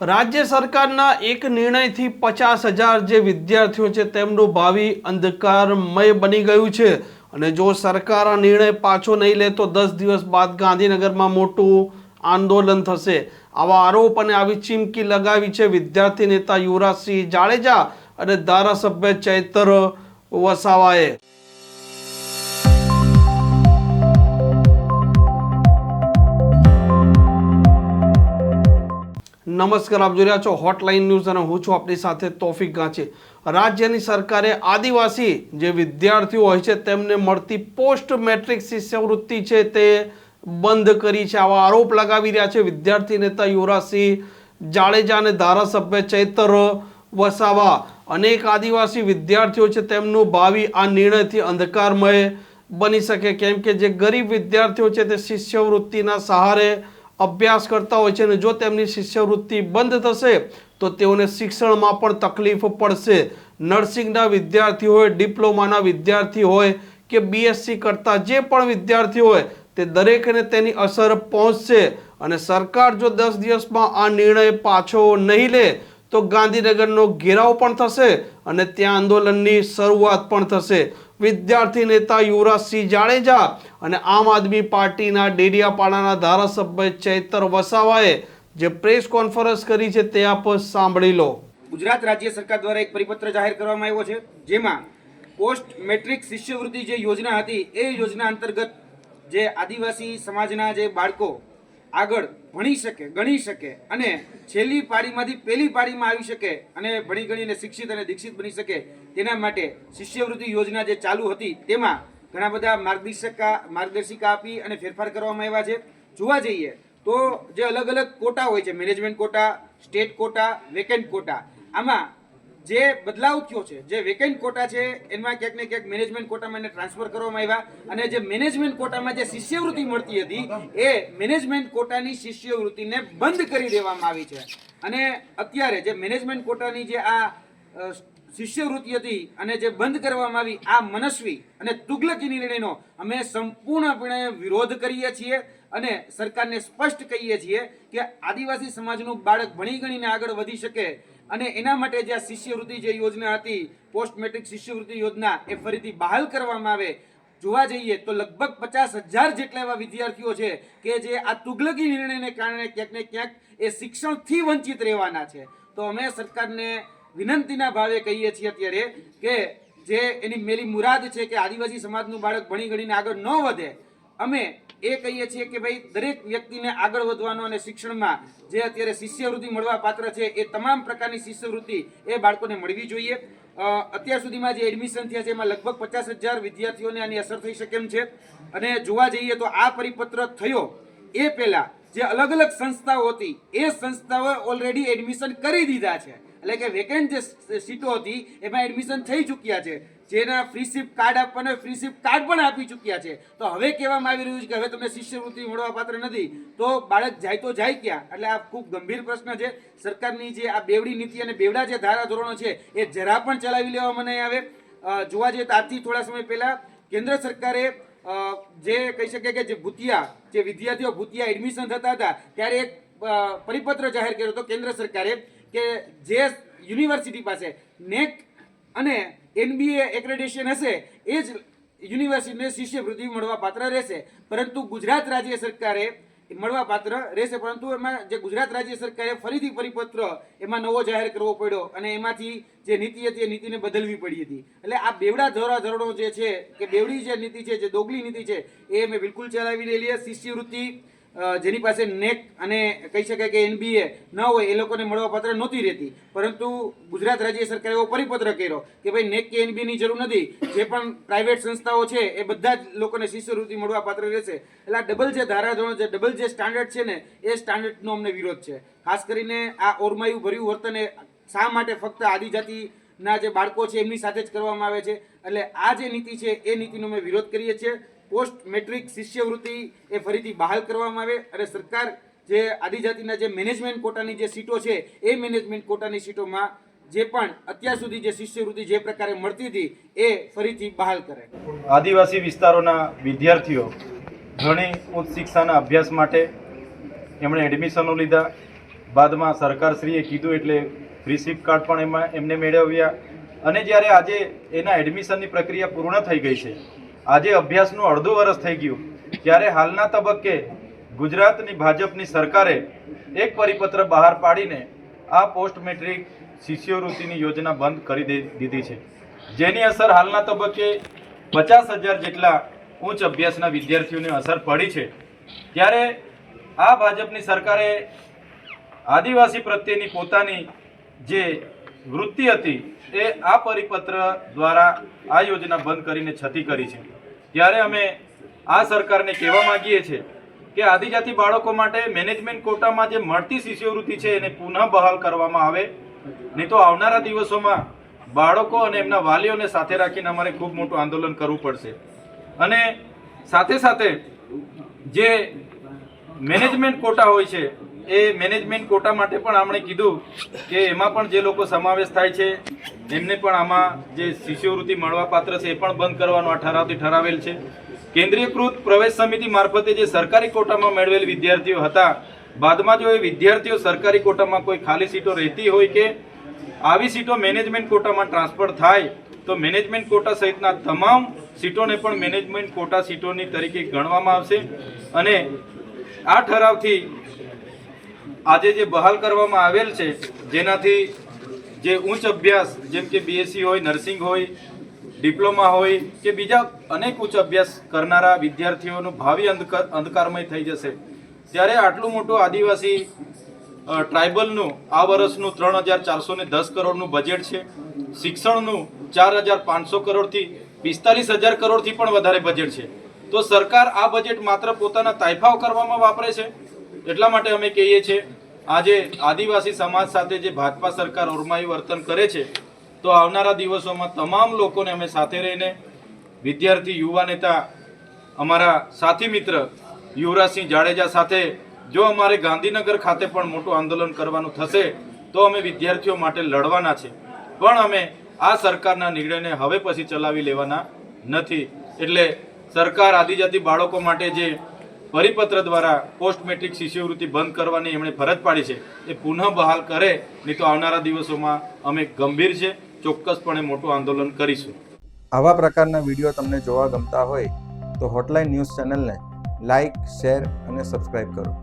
રાજ્ય સરકારના એક નિર્ણયથી પચાસ હજાર જે વિદ્યાર્થીઓ છે તેમનું ભાવિ અંધકારમય બની ગયું છે. અને જો સરકાર આ નિર્ણય પાછો નહીં લે તો દસ દિવસ બાદ ગાંધીનગરમાં મોટું આંદોલન થશે. આવા આરોપ અને આવી ચીમકી લગાવી છે વિદ્યાર્થી નેતા યુવરાજસિંહ જાડેજા અને ધારાસભ્ય ચૈતર વસાવાએ. નમસ્કાર, આપ જોઈ રહ્યા છો હોટલાઇન ન્યૂઝ અને હું છું આપની સાથે તોફિક ગાંચી. રાજ્યની સરકારે આદિવાસી જે વિદ્યાર્થીઓ હોય છે તેમને મળતી પોસ્ટ મેટ્રિક શિષ્યવૃત્તિ છે તે બંધ કરી છે. આવા આરોપ લગાવી રહ્યા છે વિદ્યાર્થી નેતા યુવરાજસિંહ જાડેજા અને ધારાસભ્ય ચૈતર વસાવા. અનેક આદિવાસી વિદ્યાર્થીઓ છે તેમનું ભાવિ આ નિર્ણયથી અંધકારમય બની શકે. કેમ કે જે ગરીબ વિદ્યાર્થીઓ છે તે શિષ્યવૃત્તિના સહારે અભ્યાસ કરતા હોય છે અને જો તેમની શિષ્યવૃત્તિ બંધ થશે, તો તેઓને શિક્ષણમાં પણ તકલીફ પડશે. નર્સિંગના વિદ્યાર્થી હોય, ડિપ્લોમાના વિદ્યાર્થી હોય કે બીએસસી કરતા જે પણ વિદ્યાર્થી હોય, તે દરેકને તેની અસર પહોંચશે. અને સરકાર જો દસ દિવસમાં આ નિર્ણય પાછો નહીં લે, તો ગાંધીનગરનો ઘેરાવ પણ થશે અને ત્યાં આંદોલનની શરૂઆત પણ થશે. વિદ્યાર્થી નેતા યુવરાજસિંહ જાડેજા અને આમ આદમી પાર્ટીના ડેડિયાપાડાના ધારાસભ્ય ચૈતર વસાવાએ જે પ્રેસ કોન્ફરન્સ કરી છે તે આપ સાંભળી લો. ગુજરાત રાજ્ય સરકાર દ્વારા એક પરિપત્ર જાહેર કરવામાં આવ્યો છે, જેમાં પોસ્ટ મેટ્રિક શિષ્યવૃત્તિ જે યોજના હતી, એ યોજના અંતર્ગત જે આદિવાસી સમાજના જે બાળકો આગળ ભણી શકે, ગણી શકે અને છેલ્લી પાડીમાંથી પહેલી પાડીમાં આવી શકે અને ભણી ગણીને શિક્ષિત અને દીક્ષિત બની શકે તેના માટે શિષ્યવૃત્તિ યોજના જે ચાલુ હતી તેમાં ઘણા બધા માર્ગદર્શિકા માર્ગદર્શિકા આપી અને ફેરફાર કરવામાં આવ્યા છે. જોવા જઈએ તો જે અલગ અલગ કોટા હોય છે, management quota, state quota, vacant quota, આમાં જે બદલાવ થયો છે, જે વેકેન્ટ કોટા છે, એમાં ક્યાંક ને ક્યાંક મેનેજમેન્ટ કોટામાં એને ટ્રાન્સફર કરવામાં આવ્યા અને જે મેનેજમેન્ટ કોટામાં જે શિષ્યવૃત્તિ મળતી હતી, એ મેનેજમેન્ટ કોટાની શિષ્યવૃત્તિને બંધ કરી દેવામાં આવી છે. અને અત્યારે જે મેનેજમેન્ટ કોટાની જે આ શિષ્યવૃત્તિ હતી અને જે બંધ કરવામાં આવી, આ મનસ્વી અને તુગલકી નિર્ણયનો અમે સંપૂર્ણપણે વિરોધ કરીએ છીએ અને સરકારને સ્પષ્ટ કહીએ છીએ કે આદિવાસી સમાજનું બાળક ભણી ગણીને આગળ વધી શકે અને એના માટે જે આ શિષ્યવૃત્તિ જે યોજના હતી પોસ્ટ મેટ્રિક શિષ્યવૃત્તિ યોજના, એ ફરીથી બહાલ કરવામાં આવે. જોવા જઈએ તો લગભગ પચાસ હજાર જેટલા એવા વિદ્યાર્થીઓ છે કે જે આ તુગલકી નિર્ણયને કારણે ક્યાંક ને ક્યાંક એ શિક્ષણથી વંચિત રહેવાના છે. તો અમે સરકારને વિનંતીના ભાવે કહીએ છીએ અત્યારે કે જે એની મેલી મુરાદ છે કે આદિવાસી સમાજનું બાળક ભણી ગણીને આગળ ન વધે, અમે એ કહીએ છીએ કે ભાઈ, દરેક વ્યક્તિને આગળ વધવાનો અને શિક્ષણમાં જે અત્યારે શિષ્યવૃત્તિ મળવા પાત્ર છે, એ તમામ પ્રકારની શિષ્યવૃત્તિ એ બાળકોને મળવી જોઈએ. અત્યાર સુધીમાં જે એડમિશન થયા છે, એમાં લગભગ પચાસ હજાર વિદ્યાર્થીઓને આની અસર થઈ શકે એમ છે. અને જોવા જઈએ તો આ પરિપત્ર થયો એ પહેલાં જે અલગ અલગ સંસ્થાઓ હતી, એ સંસ્થાઓએ ઓલરેડી એડમિશન કરી દીધા છે. એટલે કે વેકેન્ટ જે સીટો હતી, એમાં એડમિશન થઈ ચૂક્યા છે. જેના ફ્રીશિપ કાર્ડ આપવાના ફ્રીશિપ કાર્ડ પણ આપી ચૂક્યા છે. તો હવે કહેવામાં આવી રહ્યું છે કે હવે તમને શિષ્યવૃત્તિ મળવા પાત્ર નથી. તો બાળક જાય તો જાય ક્યાં? એટલે આ ખૂબ ગંભીર પ્રશ્ન છે. સરકારની જે આ બેવડી નીતિ અને બેવડા જે ધારા ધોરણો છે, એ જરા પણ ચલાવી લેવા મને આવે. જોવા જઈએ તો આજથી થોડા સમય પહેલાં કેન્દ્ર સરકારે જે કહી શકે કે જે ભૂતિયા, જે વિદ્યાર્થીઓ ભૂતિયા એડમિશન થતા હતા, ત્યારે એક પરિપત્ર જાહેર કર્યો હતો કેન્દ્ર સરકારે. કે જે યુનિવર્સિટી પાસે નેક અને એનબીએ એક્રેડિશન હશે, એ જ યુનિવર્સિટીને શિષ્યવૃત્તિ મળવા પાત્ર રહેશે. પરંતુ ગુજરાત રાજ્ય સરકારે મળવા પાત્ર રહેશે, પરંતુ એમાં જે ગુજરાત રાજ્ય સરકારે ફરીથી પરિપત્ર એમાં નવો જાહેર કરવો પડ્યો અને એમાંથી જે નીતિ હતી, એ નીતિને બદલવી પડી હતી. એટલે આ બેવડા ધોરા ધોરણો જે છે, કે બેવડી જે નીતિ છે, જે દોગલી નીતિ છે, એ અમે બિલકુલ ચલાવી રહેલી શિષ્યવૃત્તિ જેની પાસે નેક અને કહી શકાય કે એનબીએ ન હોય, એ લોકોને મળવા પાત્ર નહોતી રહેતી. પરંતુ ગુજરાત રાજ્ય સરકારે એવો પરિપત્ર કર્યો કે ભાઈ, નેક કે એનબીની જરૂર નથી. જે પણ પ્રાઇવેટ સંસ્થાઓ છે, એ બધા જ લોકોને શિષ્યવૃત્તિ મળવા પાત્ર રહેશે. એટલે ડબલ જે ધારાધોરણ છે, ડબલ જે સ્ટાન્ડર્ડ છે ને, એ સ્ટાન્ડર્ડનો અમને વિરોધ છે. ખાસ કરીને આ ઓરમાયું ભર્યું વર્તન એ શા માટે ફક્ત આદિજાતિના જે બાળકો છે, એમની સાથે જ કરવામાં આવે છે? એટલે આ જે નીતિ છે, એ નીતિનો અમે વિરોધ કરીએ છીએ. પોસ્ટ મેટ્રિક શિષ્યવૃત્તિ એ ફરીથી બહાલ કરવામાં આવે અને સરકાર જે આદિજાતિના જે મેનેજમેન્ટ કોટાની જે સીટો છે, એ મેનેજમેન્ટ કોટાની સીટોમાં જે પણ અત્યાર સુધી જે શિષ્યવૃત્તિ જે પ્રકારે મળતી હતી, એ ફરીથી બહાલ કરે. આદિવાસી વિસ્તારોના વિદ્યાર્થીઓ ઘણી ઉચ્ચ શિક્ષાના અભ્યાસ માટે એમણે એડમિશનો લીધા. બાદમાં સરકારશ્રીએ કીધું એટલે ફ્રી સિપ કાર્ડ પણ એમાં એમને મેળવ્યા. અને જ્યારે આજે એના એડમિશનની પ્રક્રિયા પૂર્ણ થઈ ગઈ છે આજે અભ્યાસનું અડધું વર્ષ થઈ ગયું. ત્યારે હાલના તબક્કે ગુજરાતની ભાજપની સરકારે એક પરિપત્ર બહાર પાડીને આ પોસ્ટ મેટ્રિક શિષ્યવૃત્તિની યોજના બંધ કરી દીધી છે. જેની અસર હાલના તબક્કે પચાસ હજાર જેટલા ઉચ્ચ અભ્યાસના વિદ્યાર્થીઓને અસર પડી છે. ત્યારે આ ભાજપની સરકારે આદિવાસી પ્રત્યેની પોતાની જે વૃત્તિ હતી, એ આ પરિપત્ર દ્વારા આ યોજના બંધ કરીને છતી કરી છે. ત્યારે અમે આ સરકારને કહેવા માંગીએ છીએ કે આદિજાતિ બાળકો માટે મેનેજમેન્ટ કોટામાં જે મળતી શિષ્યવૃત્તિ છે એને પુનઃ બહાલ કરવામાં આવે. નહીં તો આવનારા દિવસોમાં બાળકો અને એમના વાલીઓને સાથે રાખીને અમારે ખૂબ મોટું આંદોલન કરવું પડશે. અને સાથે સાથે જે મેનેજમેન્ટ કોટા હોય છે એ મેનેજમેન્ટ કોટા માટે પણ આપણે કીધું કે એમાં પણ જે લોકો સમાવેશ થાય છે એમને પણ આમાં જે શિષ્યવૃત્તિ મળવાપાત્ર છે એ પણ બંધ કરવાનો આ ઠરાવથી ઠરાવેલ છે. કેન્દ્રીયકૃત પ્રવેશ સમિતિ મારફતે જે સરકારી કોટામાં મેળવેલ વિદ્યાર્થીઓ હતા, બાદમાં જો એ વિદ્યાર્થીઓ સરકારી કોટામાં કોઈ ખાલી સીટો રહેતી હોય કે આવી સીટો મેનેજમેન્ટ કોટામાં ટ્રાન્સફર થાય, તો મેનેજમેન્ટ કોટા સહિતના તમામ સીટોને પણ મેનેજમેન્ટ કોટા સીટોની તરીકે ગણવામાં આવશે. અને આ ઠરાવથી આજે જે બહાલ કરવામાં આવેલ છે, જેનાથી જે ઉચ્ચ અભ્યાસ, જેમ કે બીએસસી હોય નર્સિંગ હોય ડિપ્લોમા હોય, કે બીજા અનેક ઉચ્ચ અભ્યાસ કરનારા વિદ્યાર્થીઓનું ભાવિ અંધકાર અંધકારમય થઈ જશે. ત્યારે આટલું મોટું આદિવાસી ટ્રાઇબલનું આ વર્ષનું ત્રણ હજાર ચારસો ને દસ કરોડનું બજેટ છે. શિક્ષણનું ચાર હજાર પાંચસો કરોડથી પિસ્તાલીસ હજાર કરોડથી પણ વધારે બજેટ છે. તો સરકાર આ બજેટ માત્ર પોતાના તાઇફાઓ કરવામાં વાપરે છે? એટલા માટે અમે કહીએ છીએ આજે આદિવાસી સમાજ સાથે જે ભાજપા સરકાર ઓરમાયું વર્તન કરે છે, તો આવનારા દિવસોમાં તમામ લોકોને અમે સાથે રહીને વિદ્યાર્થી, યુવા નેતા, અમારા સાથી મિત્ર યુવરાજસિંહ જાડેજા સાથે જો અમારે ગાંધીનગર ખાતે પણ મોટું આંદોલન કરવાનું થશે, તો અમે વિદ્યાર્થીઓ માટે લડવાના છે. પણ અમે આ સરકારના નિર્ણયને હવે પછી ચલાવી લેવાના નથી. એટલે સરકાર આદિજાતિ બાળકો માટે જે પરિપત્ર દ્વારા પોસ્ટ મેટ્રિક શિષ્યવૃત્તિ બંધ કરવાની એમણે ફરજ પાડી છે. એ પુનઃ બહાલ કરે નહીં તો આવનારા દિવસોમાં અમે ગંભીર છે, ચોક્કસપણે મોટું આંદોલન કરીશું. આવા પ્રકારના વીડિયો તમને જોવા ગમતા હોય તો હોટલાઇન ન્યૂઝ ચેનલને લાઇક શેર અને સબસ્ક્રાઇબ કરો.